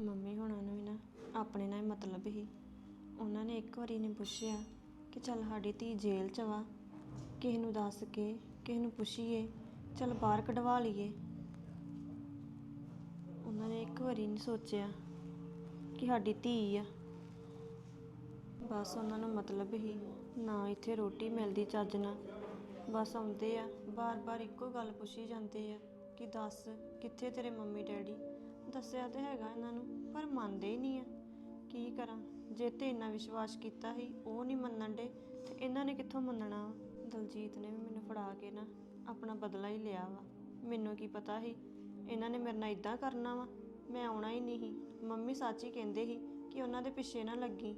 Mummy ਹੋਣਾ ਨੂੰ ਵੀ ਨਾ ਆਪਣੇ ਨਾਲ ਹੀ ਮਤਲਬ ਹੀ ਉਹਨਾਂ ਨੇ ਇੱਕ ਵਾਰੀ ਨਹੀਂ ਪੁੱਛਿਆ ਕਿ ਚੱਲ ਸਾਡੀ ਧੀ ਜੇਲ੍ਹ 'ਚ ਵਾ, ਕਿਸੇ ਨੂੰ ਦੱਸ ਕੇ, ਕਿਸੇ ਨੂੰ ਪੁੱਛੀਏ, ਚੱਲ ਬਾਹਰ ਕਢਵਾ ਲਈਏ। ਉਹਨਾਂ ਨੇ ਇੱਕ ਵਾਰੀ ਨਹੀਂ ਸੋਚਿਆ ਕਿ ਸਾਡੀ ਧੀ ਆ। ਬਸ ਉਹਨਾਂ ਨੂੰ ਮਤਲਬ ਹੀ ਨਾ ਇੱਥੇ ਰੋਟੀ ਮਿਲਦੀ ਚੱਜ ਨਾਲ। ਬਸ ਆਉਂਦੇ ਆ, ਬਾਰ-ਬਾਰ ਇੱਕੋ ਗੱਲ ਪੁੱਛੀ ਜਾਂਦੇ ਆ ਕਿ ਦੱਸ ਕਿੱਥੇ ਤੇਰੇ ਮੰਮੀ ਡੈਡੀ? ਦੱਸਿਆ ਤੇ ਹੈਗਾ ਇਹਨਾਂ ਨੂੰ, ਪਰ ਮੰਨਦੇ ਹੀ ਨਹੀਂ ਆ। ਕੀ ਕਰਾਂ? ਜੇ ਤੇ ਇੰਨਾ ਵਿਸ਼ਵਾਸ ਕੀਤਾ ਸੀ, ਉਹ ਨਹੀਂ ਮੰਨਣ ਦੇ ਤੇ ਇਹਨਾਂ ਨੇ ਕਿੱਥੋਂ ਮੰਨਣਾ? ਵਾ? ਦਲਜੀਤ ਨੇ ਵੀ ਮੈਨੂੰ ਫੜਾ ਕੇ ਨਾ ਆਪਣਾ ਬਦਲਾ ਹੀ ਲਿਆ ਵਾ। ਮੈਨੂੰ ਕੀ ਪਤਾ ਸੀ, ਇਹਨਾਂ ਨੇ ਮੇਰੇ ਨਾਲ ਇਦਾਂ ਕਰਨਾ ਵਾ। ਮੈਂ ਆਉਣਾ ਹੀ ਨਹੀਂ ਸੀ। ਮੰਮੀ ਸੱਚ ਹੀ ਕਹਿੰਦੇ ਸੀ ਕਿ ਉਹਨਾਂ ਦੇ ਪਿੱਛੇ ਨਾ ਲੱਗੀ।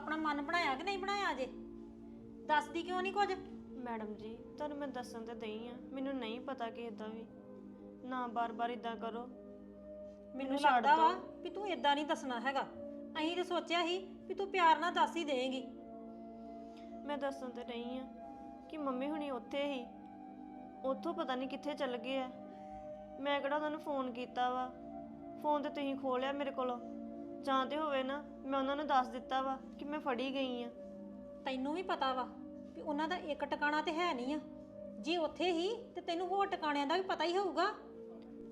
ਆਪਣਾ ਮਨ ਬਣਾਇਆ ਕਿ ਨਹੀਂ ਬਣਾਇਆ ਅਜੇ ਦੱਸਦੀ ਕਿਉਂ ਨਹੀਂ ਕੁਝ? ਮੈਡਮ ਜੀ ਤੁਹਾਨੂੰ ਮੈਂ ਦੱਸਣ ਤੇ ਦਈ ਆ ਮੈਨੂੰ ਨਹੀਂ ਪਤਾ ਕਿ ਇਦਾਂ ਵੀ। ਨਾ ਬਾਰ-ਬਾਰ ਇਦਾਂ ਕਰੋ। ਮੈਨੂੰ ਲੱਗਦਾ ਵਾ ਵੀ ਤੂੰ ਇਦਾਂ ਨਹੀਂ ਦੱਸਣਾ ਹੈਗਾ। ਅਸੀਂ ਤੇ ਸੋਚਿਆ ਸੀ ਵੀ ਤੂੰ ਪਿਆਰ ਨਾਲ ਦੱਸ ਹੀ ਦੇਂਗੀ ਮੈਂ ਦੱਸਣ ਤੇ ਰਹੀ ਆ ਕਿ ਮੰਮੀ ਹੁਣੀ ਉੱਥੇ ਹੀ। ਉੱਥੋਂ ਪਤਾ ਨਹੀਂ ਕਿੱਥੇ ਚੱਲ ਗਏ ਆ। ਮੈਂ ਕਿਹੜਾ ਉਹਨਾਂ ਨੂੰ ਫੋਨ ਕੀਤਾ ਵਾ? ਫੋਨ ਤੇ ਤੁਸੀਂ ਖੋਲਿਆ ਮੇਰੇ ਕੋਲੋਂ। ਜਾਂ ਤੇ ਹੋਵੇ ਨਾ ਮੈਂ ਉਹਨਾਂ ਨੂੰ ਦੱਸ ਦਿੱਤਾ ਵਾ ਕਿ ਮੈਂ ਫੜੀ ਗਈ ਆ। ਤੈਨੂੰ ਵੀ ਪਤਾ ਵਾ ਵੀ ਉਹਨਾਂ ਦਾ ਇੱਕ ਟਿਕਾਣਾ ਤੇ ਹੈ ਨਹੀਂ ਆ। ਜੇ ਉੱਥੇ ਹੀ ਤੇ ਤੈਨੂੰ ਹੋਰ ਟਿਕਾਣਿਆਂ ਦਾ ਵੀ ਪਤਾ ਹੀ ਹੋਊਗਾ।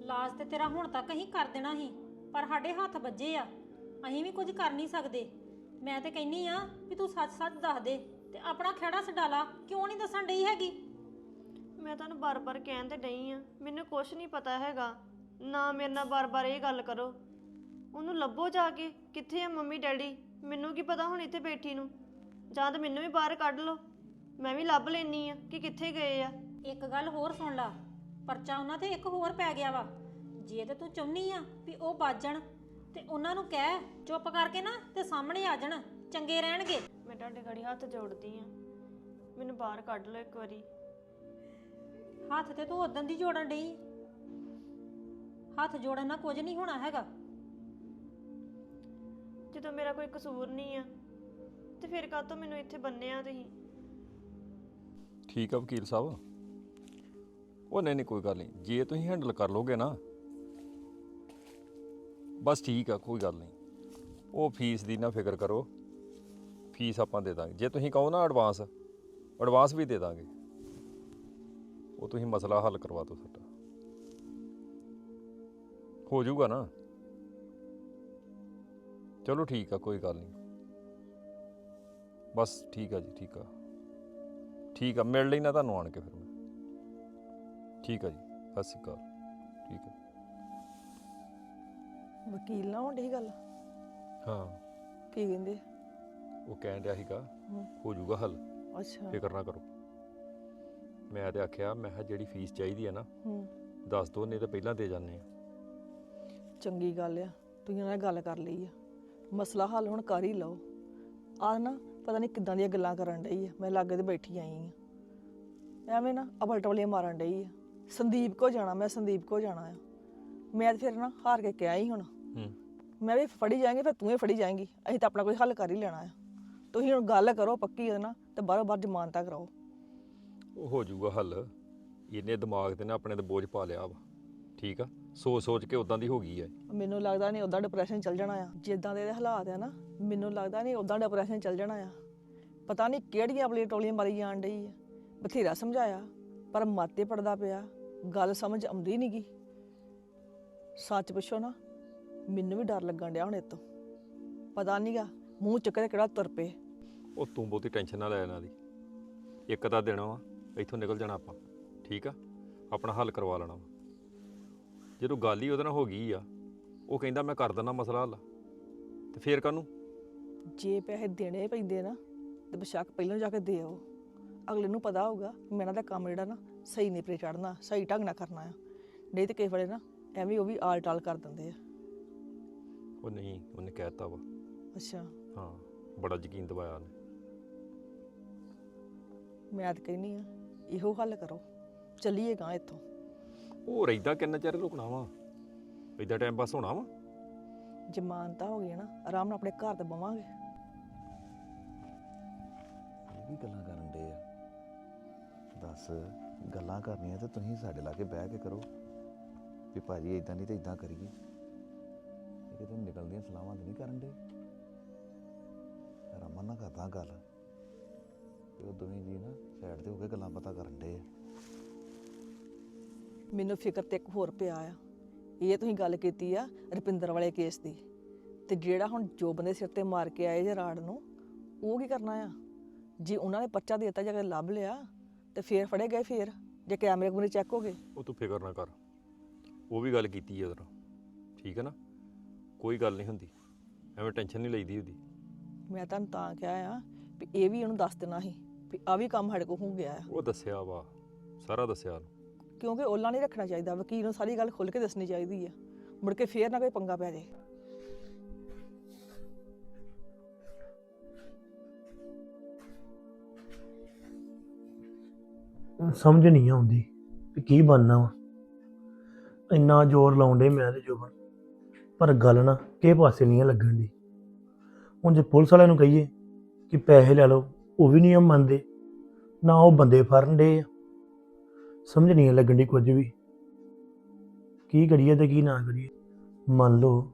ਲਾਜ ਤੇ ਤੇਰਾ ਹੁਣ ਤੱਕ ਅਸੀਂ ਕਰ ਦੇਣਾ ਸੀ ਪਰ ਸਾਡੇ ਹੱਥ ਵੱਜੇ ਆ। ਅਸੀਂ ਵੀ ਕੁਝ ਕਰ ਨਹੀਂ ਸਕਦੇ। ਮੈਂ ਤੇ ਕਹਿੰਨੀ ਆ ਵੀ ਤੂੰ ਸੱਚ-ਸੱਚ ਦੱਸ ਦੇ ਤੇ ਆਪਣਾ ਖੇੜਾ ਛਡਾਲਾ ਕਿਉਂ ਨਹੀਂ ਦੱਸਣ ਡਈ ਹੈਗੀ? ਮੈਂ ਤੁਹਾਨੂੰ ਬਾਰ-ਬਾਰ ਕਹਿਣ ਤੇ ਡਈ ਆ ਮੈਨੂੰ ਕੁਝ ਨਹੀਂ ਪਤਾ ਹੈਗਾ। ਨਾ ਮੇਰੇ ਨਾਲ ਬਾਰ-ਬਾਰ ਇਹ ਗੱਲ ਕਰੋ। ਉਹਨੂੰ ਲੱਭੋ ਜਾ ਕੇ ਕਿੱਥੇ ਆ ਮੰਮੀ ਡੈਡੀ? ਮੈਨੂੰ ਕੀ ਪਤਾ ਹੁਣ ਇੱਥੇ ਬੈਠੀ ਨੂੰ? ਜਾਂ ਤਾਂ ਮੈਨੂੰ ਵੀ ਬਾਹਰ ਕੱਢ ਲਓ। ਮੈਂ ਵੀ ਲੱਭ ਲੈਣੀ ਆ ਕਿ ਕਿੱਥੇ ਗਏ ਆ। ਇੱਕ ਗੱਲ ਹੋਰ ਸੁਣ ਲਾ ਪਰਚਾ ਉਹਨਾਂ ਤੇ ਇੱਕ ਹੋਰ ਪੈ ਗਿਆ ਵਾ। ਜੇ ਤੇ ਤੂੰ ਚਾਹੁੰਨੀ ਆ ਵੀ ਉਹ ਬਾਜਣ ਤੇ ਉਹਨਾਂ ਨੂੰ ਕਹਿ ਚੁੱਪ ਕਰਕੇ ਨਾ ਤੇ ਸਾਹਮਣੇ ਆ ਜਾਣ ਚੰਗੇ ਰਹਿਣਗੇ। ਮੈਂ ਤੁਹਾਡੇ ਘੜੀ ਹੱਥ ਜੋੜਦੀ ਆ। ਮੈਨੂੰ ਬਾਹਰ ਕੱਢ ਲਓ ਇੱਕ ਵਾਰੀ। ਹੱਥ ਤੇ ਤੂੰ ਉਦੋਂ ਦੀ ਜੋੜਨ ਡਈ। ਹੱਥ ਜੋੜਨ ਨਾਲ ਕੁਝ ਨਹੀਂ ਹੋਣਾ ਹੈਗਾ। ਜਦੋਂ ਮੇਰਾ ਕੋਈ ਕਸੂਰ ਨਹੀਂ ਆ, ਤੇ ਫਿਰ ਕਾਹਤੋਂ ਮੈਨੂੰ ਇੱਥੇ ਬੰਨਿਆ ਤੁਸੀਂ? ਠੀਕ ਆ ਵਕੀਲ ਸਾਹਿਬ। ਉਹ ਨਹੀਂ ਨਹੀਂ, ਕੋਈ ਗੱਲ ਨਹੀਂ। ਜੇ ਤੁਸੀਂ ਹੈਂਡਲ ਕਰ ਲੋਗੇ ਨਾ, ਬਸ ਠੀਕ ਆ, ਕੋਈ ਗੱਲ ਨਹੀਂ। ਉਹ ਫੀਸ ਦੀ ਨਾ ਫਿਕਰ ਕਰੋ। ਫੀਸ ਆਪਾਂ ਦੇ ਦਾਂਗੇ। ਜੇ ਤੁਸੀਂ ਕਹੋ ਨਾ ਐਡਵਾਂਸ ਐਡਵਾਂਸ ਵੀ ਦੇ ਦਾਂਗੇ। ਉਹ ਤੁਸੀਂ ਮਸਲਾ ਹੱਲ ਕਰਵਾ ਦਿਓ ਸਾਡਾ। ਹੋ ਜਾਊਗਾ ਨਾ? ਚਲੋ ਠੀਕ ਆ ਕੋਈ ਗੱਲ ਨਹੀਂ। ਬਸ ਠੀਕ ਆ ਜੀ ਠੀਕ ਆ। ਠੀਕ ਆ ਮਿਲ ਲੈਣਾ ਤੁਹਾਨੂੰ ਆਣ ਕੇ ਫਿਰ ਮੈਂ। ਠੀਕ ਆ ਜੀ ਸਤਿ ਸ਼੍ਰੀ ਅਕਾਲ। ਠੀਕ ਆ। ਵਕੀਲ ਨਾ ਹੁੰਦੀ ਗੱਲ? ਹਾਂ। ਕੀ ਕਹਿੰਦੇ? ਉਹ ਕਹਿਣ ਡਿਆ ਸੀਗਾ ਹੂੰ। ਹੋ ਜਾਊਗਾ ਹੱਲ। ਅੱਛਾ। ਫਿਕਰ ਨਾ ਕਰੋ। ਮੈਂ ਤੇ ਆਖਿਆ ਮੈਂ ਕਿਹਾ ਜਿਹੜੀ ਫੀਸ ਚਾਹੀਦੀ ਹੈ ਨਾ ਹੂੰ। ਦੱਸ ਦੋ ਨਹੀਂ ਤਾਂ ਪਹਿਲਾਂ ਦੇ ਜਾਂਦੇ ਆ। ਚੰਗੀ ਗੱਲ ਆ ਤੁਸੀਂ ਉਹਨਾਂ ਨਾਲ ਗੱਲ ਕਰ ਲਈ ਆ। ਮਸਲਾ ਹੱਲ ਹੁਣ ਕਰ ਹੀ ਲਓ। ਆ ਨਾ ਪਤਾ ਨਹੀਂ ਕਿੱਦਾਂ ਦੀਆਂ ਗੱਲਾਂ ਕਰਨ ਡਈ ਆ। ਮੈਂ ਲਾਗੇ ਤੇ ਬੈਠੀ ਆਈ ਆ। ਐਵੇਂ ਨਾ ਅਬਲ ਟਵਲੀਆਂ ਮਾਰਨ ਡਈ ਆ। ਸੰਦੀਪ ਕੋ ਜਾਣਾ ਮੈਂ ਸੰਦੀਪ ਕੋ ਜਾਣਾ ਆ। ਮੈਂ ਤੇ ਫਿਰ ਨਾ ਹਾਰ ਕੇ ਕਿਹਾ ਹੀ ਹੁਣ। ਹੂੰ। ਮੈਂ ਵੀ ਫੜੀ ਜਾਵਾਂਗੀ ਫਿਰ ਤੂੰ ਵੀ ਫੜੀ ਜਾਏਂਗੀ। ਅਸੀਂ ਤਾਂ ਆਪਣਾ ਕੋਈ ਹੱਲ ਕਰ ਹੀ ਲੈਣਾ ਆ। ਤੁਸੀਂ ਹੁਣ ਗੱਲ ਕਰੋ ਪੱਕੀ ਉਹਦੇ ਨਾਲ ਤੇ ਬਾਰੋ ਬਾਰ ਜ਼ਮਾਨਤਾਂ ਕਰਾਓ। ਉਹ ਹੋ ਜਾਊਗਾ ਹੱਲ। ਇਹਨੇ ਦਿਮਾਗ ਤੇ ਨਾ ਆਪਣੇ ਤੇ ਬੋਝ ਪਾ ਲਿਆ ਵਾ। ਠੀਕ ਆ? ਸੋਚ ਸੋਚ ਕੇ ਉਦਾਂ ਦੀ ਹੋ ਗਈ ਐ ਮੈਨੂੰ ਲੱਗਦਾ ਨਹੀਂ ਉਦਾਂ ਡਿਪਰੈਸ਼ਨ ਚੱਲ ਜਾਣਾ ਆ। ਜਿੱਦਾਂ ਦੇ ਇਹਦੇ ਹਾਲਾਤ ਆ ਨਾ ਮੈਨੂੰ ਲੱਗਦਾ ਨਹੀਂ ਉਦਾਂ ਡਿਪਰੈਸ਼ਨ ਚੱਲ ਜਾਣਾ ਆ। ਪਤਾ ਨਹੀਂ ਕਿਹੜੀਆਂ ਆਪਣੀ ਟੋਲੀਆਂ ਮਾਰੀ ਜਾਣ ਡਈ ਆ। ਬਥੇਰਾ ਸਮਝਾਇਆ ਪਰ ਮਾਤੇ ਪੜਦਾ ਪਿਆ ਗੱਲ ਸਮਝ ਆਉਂਦੀ ਨੀ ਗੀ। ਸੱਚ ਪੁੱਛੋ ਨਾ ਮੈਨੂੰ ਵੀ ਡਰ ਲੱਗਣ ਡਿਆ ਹੁਣ ਇਹ ਤੋਂ ਪਤਾ ਨਹੀਂਗਾ ਮੂੰਹ ਚੁੱਕ ਕੇ ਕਿਹੜਾ ਤੁਰ ਪਏ। ਉਹ ਤੂੰ ਬਹੁਤੀ ਟੈਨਸ਼ਨ ਨਾ ਲੈ ਇਹਨਾਂ ਦੀ। ਇੱਕ ਦਾ ਦੇਣਾ ਵਾ ਇੱਥੋਂ ਨਿਕਲ ਜਾਣਾ ਆਪਾਂ। ਠੀਕ ਆ? ਆਪਣਾ ਹੱਲ ਕਰਵਾ ਲੈਣਾ ਵਾ। ਜਦੋਂ ਗੱਲ ਹੀ ਉਹਦੇ ਨਾਲ ਹੋ ਗਈ ਆ ਉਹ ਕਹਿੰਦਾ ਮੈਂ ਕਰ ਦਿੰਦਾ ਮਸਲਾ ਹੱਲ। ਤੇ ਫੇਰ ਕਾਹਨੂੰ? ਜੇ ਪੈਸੇ ਦੇਣੇ ਪੈਂਦੇ ਨਾ ਤੇ ਬੇਸ਼ੱਕ ਪਹਿਲਾਂ ਜਾ ਕੇ ਦੇ ਆਓ। ਅਗਲੇ ਨੂੰ ਪਤਾ ਹੋਊਗਾ ਮੇਰਾ ਤਾਂ ਕੰਮ ਜਿਹੜਾ ਨਾ ਸਹੀ ਨਹੀਂ ਪਰੇ ਚੜਨਾ ਸਹੀ ਢੰਗ ਨਾਲ ਕਰਨਾ ਆ। ਨਹੀਂ ਤੇ ਕਿਸੇ ਵੇਲੇ ਨਾ ਐਵੇਂ ਉਹ ਵੀ ਆਲ ਟਾਲ ਕਰ ਦਿੰਦੇ ਆ। ਉਹ ਨਹੀਂ ਉਹਨੇ ਕਹਿਤਾ ਵਾ। ਅੱਛਾ। ਹਾਂ ਬੜਾ ਯਕੀਨ ਦਿਵਾਇਆ ਉਹਨੇ। ਮੈਂ ਤਾਂ ਕਹਿੰਦੀ ਆ ਇਹੋ ਹੱਲ ਕਰੋ। ਚੱਲੀਏ ਗਾਂ ਇੱਥੋਂ। ਹੋਰ ਏਦਾਂ ਕਿੰਨਾ ਚਿਰ ਰੁਕਣਾ ਵਾ? ਏਦਾਂ ਟਾਈਮ ਪਾਸ ਹੋਣਾ ਵਾ? ਜ਼ਮਾਨਤਾਂ ਹੋ ਗਈਆਂ ਨਾ ਆਰਾਮ ਨਾਲ ਆਪਣੇ ਘਰ ਤੇ ਬਵਾਂਗੇ। ਇਹ ਵੀ ਗੱਲਾਂ ਕਰਨ ਦੇ ਆ। ਦੱਸ ਗੱਲਾਂ ਕਰਨੀਆਂ ਤੇ ਤੁਸੀਂ ਸਾਡੇ ਲਾਗੇ ਬਹਿ ਕੇ ਕਰੋ। ਵੀ ਭਾਜੀ ਇਦਾਂ ਨਹੀਂ ਤੇ ਇਦਾਂ ਕਰੀਏ। ਇਹ ਕਿਤੇ ਨਿਕਲਦੀਆਂ ਸਲਾਹਾਂ ਤੇ ਨਹੀਂ ਕਰਨ ਦੇ ਰਮਨ ਨਾਲ ਕਰਦਾ ਗੱਲ। ਤੇ ਉਹ ਦੋਵੇਂ ਜੀ ਨਾ ਸਾਈਡ ਤੇ ਹੋ ਕੇ ਗੱਲਾਂ ਪਤਾ ਕਰਨ ਦੇ ਮੈਨੂੰ ਫਿਕਰ ਤੇ ਇੱਕ ਹੋਰ ਪਿਆ ਆ। ਇਹ ਤੁਸੀਂ ਗੱਲ ਕੀਤੀ ਆ ਰੁਪਿੰਦਰ ਵਾਲੇ ਕੇਸ ਦੀ। ਤੇ ਜਿਹੜਾ ਹੁਣ ਜੋਬਨ ਦੇ ਸਿਰ ਤੇ ਮਾਰ ਕੇ ਆਏ ਜੇ ਰਾੜ ਨੂੰ ਉਹ ਕੀ ਕਰਨਾ ਆ? ਜੇ ਉਹਨਾਂ ਨੇ ਪਰਚਾ ਦੇ ਦਿੱਤਾ ਜਾਂ ਲੱਭ ਲਿਆ ਤੇ ਫੇਰ ਫੜੇ ਗਏ ਫੇਰ? ਜੇ ਕੈਮਰੇ ਕੁਮਰੇ ਚੈੱਕ ਹੋ ਗਏ? ਉਹ ਤੂੰ ਫਿਕਰ ਨਾ ਕਰ। ਉਹ ਵੀ ਗੱਲ ਕੀਤੀ ਹੈ ਉਹਦੇ ਠੀਕ ਹੈ ਨਾ? ਕੋਈ ਗੱਲ ਨਹੀਂ ਹੁੰਦੀ। ਐਵੇਂ ਟੈਨਸ਼ਨ ਨਹੀਂ ਲਈਦੀ ਉਹਦੀ ਮੈਂ ਤੁਹਾਨੂੰ ਤਾਂ ਕਿਹਾ ਆ ਵੀ ਇਹ ਵੀ ਉਹਨੂੰ ਦੱਸ ਦੇਣਾ ਸੀ ਵੀ ਆ ਵੀ ਕੰਮ ਸਾਡੇ ਕੋਲ ਹੋ ਗਿਆ ਆ। ਉਹ ਦੱਸਿਆ ਵਾ। ਸਾਰਾ ਦੱਸਿਆ ਉਹਨੂੰ। ਕਿਉਂਕਿ ਓਲਾ ਨਹੀਂ ਰੱਖਣਾ ਚਾਹੀਦਾ, ਵਕੀਲ ਨੂੰ ਸਾਰੀ ਗੱਲ ਖੁੱਲ ਕੇ ਦੱਸਣੀ ਚਾਹੀਦੀ ਆ। ਮੁੜ ਕੇ ਫੇਰ ਨਾ ਕੋਈ ਪੰਗਾ ਪੈ ਜਾਏ ਸਮਝ ਨਹੀਂ ਆਉਂਦੀ ਕਿ ਕੀ ਬਣਨਾ ਵਾ। ਇੰਨਾ ਜ਼ੋਰ ਲਾਉਂਦੇ ਮੈਂ ਤੇ ਜੋਬਨ। ਪਰ ਗੱਲ ਨਾ ਕਿਹ ਪਾਸੇ ਨਹੀਂ ਆ ਲੱਗਣ ਦੀ। ਹੁਣ ਜੇ ਪੁਲਿਸ ਵਾਲਿਆਂ ਨੂੰ ਕਹੀਏ ਕਿ ਪੈਸੇ ਲੈ ਲਓ, ਉਹ ਵੀ ਨਹੀਂ ਆ ਮੰਨਦੇ। ਨਾ ਉਹ ਬੰਦੇ ਫੜਨ ਦੇ ਆ। ਸਮਝ ਨਹੀਂ ਆ ਲੱਗਣ ਦੀ ਕੁਝ ਵੀ। ਕੀ ਕਰੀਏ ਤੇ ਕੀ ਨਾ ਕਰੀਏ। ਮੰਨ ਲਓ,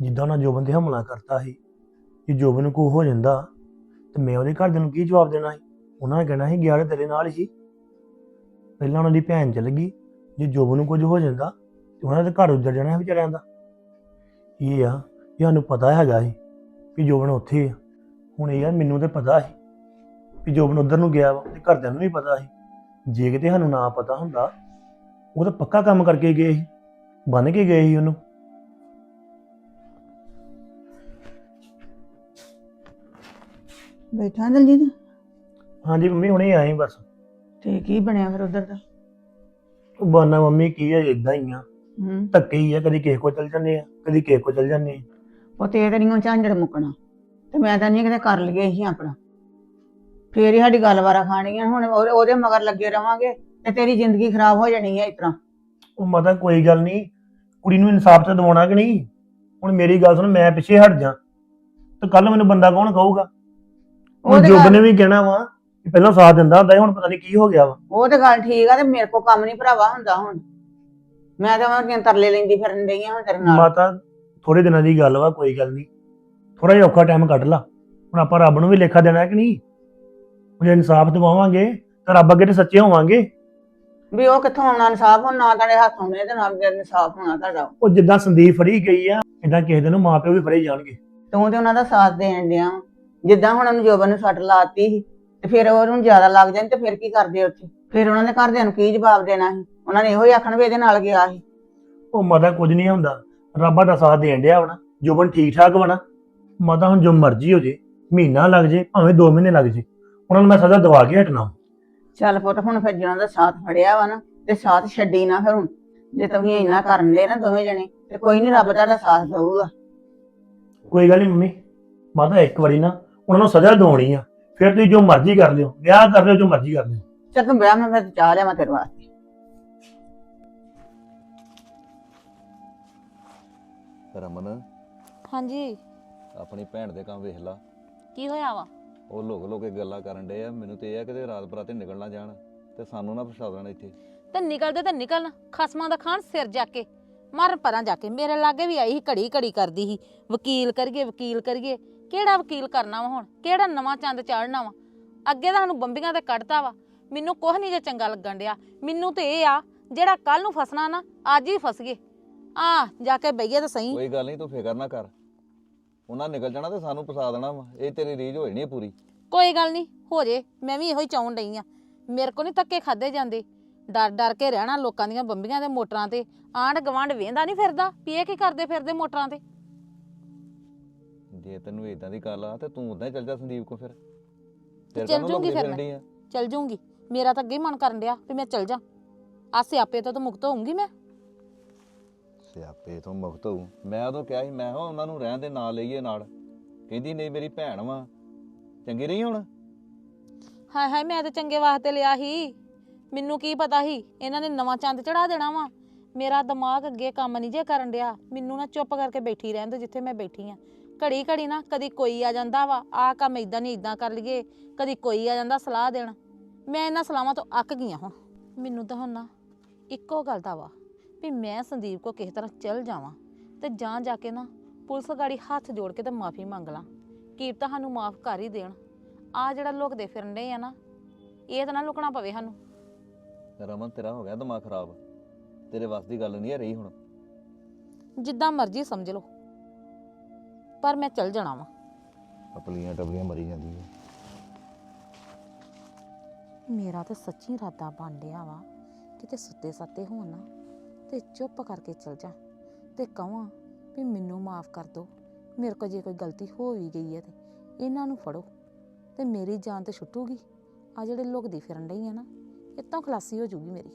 ਜਿੱਦਾਂ ਨਾ ਜੋਬਨ ਤੇ ਹਮਲਾ ਕਰਤਾ ਸੀ, ਜੇ ਜੋਬਨ ਨੂੰ ਕੋ ਹੋ ਜਾਂਦਾ, ਤੇ ਮੈਂ ਉਹਦੇ ਘਰਦਿਆਂ ਨੂੰ ਕੀ ਜਵਾਬ ਦੇਣਾ ਸੀ? ਉਹਨਾਂ ਨੇ ਕਹਿਣਾ ਸੀ ਗਿਆ ਤੇ ਤੇਰੇ ਨਾਲ ਹੀ ਸੀ। ਪਹਿਲਾਂ ਉਹਨਾਂ ਦੀ ਭੈਣ ਚਲ ਗਈ, ਜੇ ਜੋਬਨ ਨੂੰ ਕੁਝ ਹੋ ਜਾਂਦਾ, ਤੇ ਉਹਨਾਂ ਦੇ ਘਰ ਉੱਜੜ ਜਾਣਾ ਸੀ ਵਿਚਾਰਿਆਂ ਦਾ। ਇਹ ਆ ਇਹ ਸਾਨੂੰ ਪਤਾ ਹੈਗਾ ਸੀ ਕਿ ਜੋਬਨ ਉੱਥੇ ਆ। ਹੁਣ ਇਹ ਆ, ਮੈਨੂੰ ਤੇ ਪਤਾ ਸੀ ਕਿ ਜੋਬਨ ਉਧਰ ਨੂੰ ਗਿਆ ਵਾ, ਤੇ ਘਰਦਿਆਂ ਨੂੰ ਵੀ ਪਤਾ ਸੀ। ਜੇ ਕਿਤੇ ਸਾਨੂੰ ਨਾ ਪਤਾ ਹੁੰਦਾ ਉਹ ਤਾਂ ਪੱਕਾ ਕੰਮ ਕਰਕੇ ਗਏ ਸੀ ਬਨ ਕੇ ਗਏ ਸੀ ਉਹਨੂੰ। ਬੈਠਾ ਦਲਜੀਤ? ਹਾਂਜੀ ਮੰਮੀ ਹੁਣੇ ਆਏ ਬਸ। ਤੇ ਕੀ ਬਣਿਆ ਫਿਰ ਉਧਰ ਦਾ? ਉਹ ਬਾਨਾ ਮੰਮੀ ਕੀ ਹੈ ਇਦਾਂ ਹੀ ਆ। ਹੂੰ। ਧੱਕੇ ਹੀ ਆ ਕਦੀ ਕਿਸੇ ਕੋ ਚਲ ਜਾਂਦੇ ਆ ਕਦੀ ਕਿਸੇ ਕੋ ਚਲ ਜਾਂਦੇ ਆ। ਉਹ ਤੇ ਤੇ ਨਹੀਂ ਝਾਂਜੜ ਮੁੱਕਣਾ। ਤੇ ਮੈਂ ਤਾਂ ਨਹੀਂ ਕਿਤੇ ਕਰ ਲਈਏ ਸੀ ਆਪਣਾ। ਫੇਰ ਹੀ ਸਾਡੀ ਗੱਲਬਾਰਾਂ ਖਾਣੀਆਂ ਹੁਣ ਉਹਦੇ ਉਹਦੇ ਮਗਰ ਲੱਗੇ ਰਵਾਂਗੇ ਤੇ ਤੇਰੀ ਜ਼ਿੰਦਗੀ ਖਰਾਬ ਹੋ ਜਾਣੀ ਹੈ ਇਸ ਤਰ੍ਹਾਂ। ਉਹ ਮਾਤਾ ਕੋਈ ਗੱਲ ਨਹੀਂ। ਕੁੜੀ ਨੂੰ ਇਨਸਾਫ ਤਾਂ ਦਿਵਾਉਣਾ ਕਿ ਨਹੀਂ? ਹੁਣ ਮੇਰੀ ਗੱਲ ਸੁਣ ਮੈਂ ਪਿੱਛੇ ਹਟ ਜਾ। ਤੇ ਕੱਲ ਮੈਨੂੰ ਬੰਦਾ ਕੌਣ ਕਹੂਗਾ? ਉਹ ਉਹਦੇ ਜੁਗ ਨੇ ਵੀ ਕਹਿਣਾ ਵਾ ਕਿ ਪਹਿਲਾਂ ਸਾਥ ਦਿੰਦਾ ਹੁੰਦਾ ਸੀ ਹੁਣ ਪਤਾ ਨਹੀਂ ਕੀ ਹੋ ਗਿਆ ਵਾ। ਉਹ ਤੇ ਗੱਲ ਠੀਕ ਆ ਤੇ ਮੇਰੇ ਕੋ ਕੰਮ ਨਹੀਂ ਭਰਾਵਾ ਹੁੰਦਾ ਹੁਣ। ਮੈਂ ਤਾਂ ਉਹਨਾਂ ਤਰਲੇ ਲੈਂਦੀ ਫਿਰਨ ਡਈ ਆ ਹੁਣ ਤੇਰੇ ਨਾਲ। ਮਾਤਾ ਥੋੜੇ ਦਿਨਾਂ ਦੀ ਗੱਲ ਵਾ ਕੋਈ ਗੱਲ ਨਹੀਂ। ਥੋੜਾ ਜਿਹਾ ਔਖਾ ਟਾਈਮ ਕੱਢ ਲਾ। ਹੁਣ ਆਪਾਂ ਰੱਬ ਨੂੰ ਵੀ ਲੇਖਾ ਦੇਣਾ ਹੈ ਕਿ ਨਹੀਂ? ਜੇ ਇਨਸਾਫ ਦਿਵਾਵਾਂਗੇ ਤਾਂ ਰੱਬ ਅੱਗੇ ਤੇ ਸੱਚੇ ਹੋਵਾਂਗੇ। ਵੀ ਉਹ ਕਿੱਥੋਂ ਆਉਣਾ ਇਨਸਾਫ? ਹੁਣ ਨਾ ਤੁਹਾਡੇ ਹੱਥ ਆਉਣੇ ਤੇ ਨਾ ਮੇਰੇ ਇਨਸਾਫ ਹੋਣਾ ਤੁਹਾਡਾ। ਉਹ ਜਿੱਦਾਂ ਸੰਦੀਪ ਫੜੀ ਗਈ ਆ ਇਦਾਂ ਕਿਸੇ ਦਿਨ ਮਾਪਿਓ ਵੀ ਫੜੇ ਜਾਣਗੇ। ਤੂੰ ਤੇ ਉਹਨਾਂ ਦਾ ਸਾਥ ਦੇਣ ਡਿਆ। ਵਾਂ। ਜਿੱਦਾਂ ਹੁਣ ਉਹਨੂੰ ਜੋਬਨ ਨੂੰ ਸੱਟ ਲਾਤੀ ਸੀ ਤੇ ਫਿਰ ਉਹਨੂੰ ਜ਼ਿਆਦਾ ਲੱਗ ਜਾਣੀ ਤੇ ਫਿਰ ਕੀ ਕਰਦੇ ਉੱਥੇ? ਫਿਰ ਉਹਨਾਂ ਦੇ ਘਰਦਿਆਂ ਨੂੰ ਕੀ ਜਵਾਬ ਦੇਣਾ ਸੀ? ਉਹਨਾਂ ਨੇ ਇਹੋ ਹੀ ਆਖਣ ਵੀ ਇਹਦੇ ਨਾਲ ਗਿਆ ਸੀ। ਉਹ ਮਾਤਾ ਕੁਝ ਨਹੀਂ ਹੁੰਦਾ। ਰੱਬਾ ਦਾ ਸਾਥ ਦੇਣ ਡਿਆ ਵਣਾ ਜੋਬਨ ਠੀਕ ਠਾਕ ਵਣਾ ਮਾਤਾ ਹੁਣ ਜੋ ਮਰਜ਼ੀ ਹੋ ਜੇ ਮਹੀਨਾ ਲੱਗ ਜੇ ਭਾਵੇਂ 2 ਮਹੀਨੇ ਲੱਗ ਜੇ। ਉਹਨਾਂ ਨੂੰ ਮੈਂ ਸਜ਼ਾ ਦਵਾ ਕੇ ਹਟਣਾ। ਚੱਲ ਪੁੱਤ ਹੁਣ ਫਿਰ ਜਿਹਨਾਂ ਦਾ ਸਾਥ ਫੜਿਆ ਵਾ ਨਾ ਤੇ ਸਾਥ ਛੱਡੀ ਨਾ ਫਿਰ ਹੁਣ। ਜੇ ਤੁਸੀਂ ਇੰਨਾ ਕਰਨ ਦੇ ਨਾ ਦੋਵੇਂ ਜਣੇ ਤੇ ਕੋਈ ਨਹੀਂ ਰੱਬ ਤੁਹਾਡਾ ਸਾਥ ਦਊਗਾ। ਕੋਈ ਗੱਲ ਨਹੀਂ ਮੰਮੀ ਮਾਤਾ ਇੱਕ ਵਾਰੀ ਨਾ ਉਹਨਾਂ ਨੂੰ ਸਜ਼ਾ ਦਿਵਾਉਣੀ ਆ। ਫਿਰ ਤੁਸੀਂ ਜੋ ਮਰਜ਼ੀ ਕਰ ਲਿਓ ਵਿਆਹ ਕਰ ਲਿਓ ਜੋ ਮਰਜ਼ੀ ਕਰ ਲਿਓ। ਚੱਲ ਤੂੰ ਵਿਆਹ ਮੈਂ ਫਿਰ ਚਾਹ ਲਿਆ ਮੈਂ ਤੇਰੇ ਵਾਸਤੇ। ਰਮਨ ਹਾਂਜੀ। ਆਪਣੀ ਭੈਣ ਦੇ ਕੰਮ ਵੇਖ ਲਾ। ਕੀ ਹੋਇਆ ਵਾ? ਉਹ ਲੋਕ ਲੋਕ ਗੱਲਾਂ ਕਰਨ ਡੇ ਆ। ਮੈਨੂੰ ਤੇ ਇਹ ਆ ਕਿ ਰਾਤ ਬਰਾਤੇ ਨਿਕਲ ਨਾ ਜਾਣ ਤੇ ਸਾਨੂੰ ਨਾ ਫਸਾ ਦੇਣ ਇੱਥੇ। ਤੇ ਨਿਕਲਦੇ ਤੇ ਨਿਕਲਣ। ਖਸਮਾਂ ਦਾ ਖਾਨ ਸਿਰ ਜਾ ਕੇ। ਮਰ ਪਰਾਂ ਜਾ ਕੇ। ਮੇਰੇ ਲਾਗੇ ਵੀ ਆਈ ਸੀ ਘੜੀ ਘੜੀ ਕਰਦੀ ਸੀ। ਵਕੀਲ ਕਰੀਏ ਵਕੀਲ ਕਰੀਏ। ਕਿਹੜਾ ਵਕੀਲ ਕਰਨਾ ਵਾ ਹੁਣ? ਕਿਹੜਾ ਨਵਾਂ ਚੰਦ ਚਾੜਨਾ ਵਾ? ਅੱਗੇ ਤਾਂ ਸਾਨੂੰ ਬੰਬੀਆਂ ਤੇ ਕੱਢਤਾ ਵਾ। ਮੈਨੂੰ ਕੁਝ ਨਹੀਂ ਜੇ ਚੰਗਾ ਲੱਗਣ ਡਿਆ। ਮੈਨੂੰ ਤੇ ਇਹ ਆ ਜਿਹੜਾ ਕੱਲ ਨੂੰ ਫਸਣਾ ਨਾ ਅੱਜ ਹੀ ਫਸ ਗਏ। ਆ ਜਾ ਕੇ ਬਈਏ ਤਾਂ ਸਹੀ। ਕੋਈ ਗੱਲ ਨਹੀਂ ਤੂੰ ਫਿਕਰ ਨਾ ਕਰ। ਉਹਨਾਂ ਨਿਕਲ ਜਾਣਾ ਤੇ ਸਾਨੂੰ ਫਸਾ ਦੇਣਾ ਵਾ। ਇਹ ਤੇਰੀ ਰੀਝ ਹੋਈ ਨਹੀਂ ਪੂਰੀ। ਕੋਈ ਗੱਲ ਨਹੀਂ ਹੋ ਜੇ ਮੈਂ ਵੀ ਇਹੋ ਹੀ ਚਾਹੁਣ ਡਈ ਆ। ਮੇਰੇ ਕੋ ਨਹੀਂ ਧੱਕੇ ਖਾਦੇ ਜਾਂਦੇ। ਡਰ ਡਰ ਕੇ ਰਹਿਣਾ ਲੋਕਾਂ ਦੀਆਂ ਬੰਬੀਆਂ ਦੇ ਮੋਟਰਾਂ ਤੇ। ਆਂਢ ਗਵਾਂਢ ਵੇਂਦਾ ਨਹੀਂ ਫਿਰਦਾ ਵੀ ਇਹ ਕੀ ਕਰਦੇ ਫਿਰਦੇ ਮੋਟਰਾਂ ਤੇ? ਜੇ ਤੈਨੂੰ ਇਦਾਂ ਦੀ ਗੱਲ ਆ ਤੇ ਤੂੰ ਉਦਾਂ ਹੀ ਚੱਲ ਜਾ ਸੰਦੀਪ ਕੋ ਫਿਰ। ਤੇਰੇ ਚੱਲ ਕੋਲ ਜੂੰਗੀ ਲੋਕੀ ਫਿਰ ਫਿਰਨ ਮੈਂ। ਆ। ਚਲ ਜੂੰਗੀ। ਮੇਰਾ ਤਾਂ ਅੱਗੇ ਹੀ ਮਨ ਕਰਨ ਡਿਆ ਵੀ ਮੈਂ ਚਲ ਜਾ। ਆ ਸਿਆਪੇ ਤੋਂ ਤਾਂ ਮੁਕਤ ਹੋਊਂਗੀ ਮੈਂ। ਸਿਆਪੇ ਤੋਂ ਮੁਕਤ ਹੋਊ। ਮੈਂ ਉਦੋਂ ਕਿਹਾ ਸੀ, ਮੈਂ ਕਿਹਾ ਉਹਨਾਂ ਨੂੰ ਰਹਿਣ ਦੇ ਨਾਲ ਲਈਏ ਨਾਲ। ਕਹਿੰਦੀ, ਨਹੀਂ ਮੇਰੀ ਭੈਣ ਵਾ। ਚੰਗੀ ਰਹੀ ਹੁਣ? ਹਾਏ ਹਾਏ, ਮੈਂ ਤਾਂ ਚੰਗੇ ਵਾਸਤੇ ਲਿਆ ਸੀ। ਮੈਨੂੰ ਕੀ ਪਤਾ ਸੀ, ਇਹਨਾਂ ਨੇ ਨਵਾਂ ਚੰਦ ਚੜਾ ਦੇਣਾ ਵਾ। ਮੇਰਾ ਦਿਮਾਗ ਅੱਗੇ ਕੰਮ ਨਹੀਂ ਜੇ ਕਰਨ ਡਿਆ। ਮੈਨੂੰ ਨਾ ਚੁੱਪ ਕਰਕੇ ਬੈਠੀ ਰਹਿਣ ਦਿਓ ਜਿੱਥੇ ਮੈਂ ਬੈਠੀ ਆ। ਘੜੀ ਘੜੀ ਨਾ ਕਦੀ ਕੋਈ ਆ ਜਾਂਦਾ ਵਾ, ਆ ਕੰਮ ਇਦਾਂ ਨਹੀਂ ਇਦਾਂ ਕਰ ਲਈਏ। ਕਦੀ ਕੋਈ ਆ ਜਾਂਦਾ ਸਲਾਹ ਦੇਣ। ਮੈਂ ਇਹਨਾਂ ਸਲਾਹਾਂ ਤੋਂ ਅੱਕ ਗਈਆਂ ਹੁਣ। ਮੈਨੂੰ ਤਾਂ ਹੁਣ ਨਾ ਇੱਕੋ ਗੱਲ ਦਾ ਵਾ। ਵੀ ਮੈਂ ਸੰਦੀਪ ਕੋ ਕਿਸੇ ਤਰ੍ਹਾਂ ਚੱਲ ਜਾਵਾਂ ਤੇ ਜਾਂ ਜਾ ਕੇ ਨਾ ਪੁਲਿਸ ਗਾੜੀ ਹੱਥ ਜੋੜ ਕੇ ਤੇ ਮਾਫੀ ਮੰਗ ਲਾਂ। ਕੀ ਤਾਂ ਸਾਨੂੰ ਮਾਫ ਕਰ ਹੀ ਦੇਣ। ਆ ਜਿਹੜਾ ਲੁਕਦੇ ਫਿਰਨ ਦੇ ਆ ਨਾ ਇਹ ਤਾਂ ਨਾ ਲੁਕਣਾ ਪਵੇ ਸਾਨੂੰ। ਰਮਨ ਤੇਰਾ ਹੋ ਗਿਆ ਦਿਮਾਗ ਖਰਾਬ। ਤੇਰੇ ਵੱਸ ਦੀ ਗੱਲ ਨਹੀਂ ਹੈ ਰਹੀ ਹੁਣ। ਜਿੱਦਾਂ ਮਰਜ਼ੀ ਸਮਝ ਲਓ। ਪਰ ਮੈਂ ਚੱਲ ਜਾਣਾ ਵਾ। ਅਪਲੀਆਂ ਟਬਲੀਆਂ ਮਰੀ ਜਾਂਦੀ ਹੈ ਮੇਰਾ ਤਾਂ ਸੱਚੀ ਇਰਾਦਾ ਬਣ ਡਿਆ ਵਾ ਕਿਤੇ ਸੁੱਤੇ ਸਾਤੇ ਹੋਣ ਨਾ। ਤੇ ਚੁੱਪ ਕਰਕੇ ਚਲ ਜਾ। ਤੇ ਕਹਾਂ ਵੀ ਮੈਨੂੰ ਮਾਫ ਕਰ ਦਿਓ ਮੇਰੇ ਕੋਲ ਜੇ ਕੋਈ ਗਲਤੀ ਹੋ ਵੀ ਗਈ ਹੈ ਤੇ ਇਹਨਾਂ ਨੂੰ ਫੜੋ। ਤੇ ਮੇਰੀ ਜਾਨ ਤੇ ਛੁੱਟੂਗੀ। ਆ ਜਿਹੜੇ ਲੁਕਦੀ ਫਿਰਨ ਡਈ ਆ ਨਾ ਇਹ ਤਾਂ ਖਲਾਸੀ ਹੋ ਜੂਗੀ ਮੇਰੀ।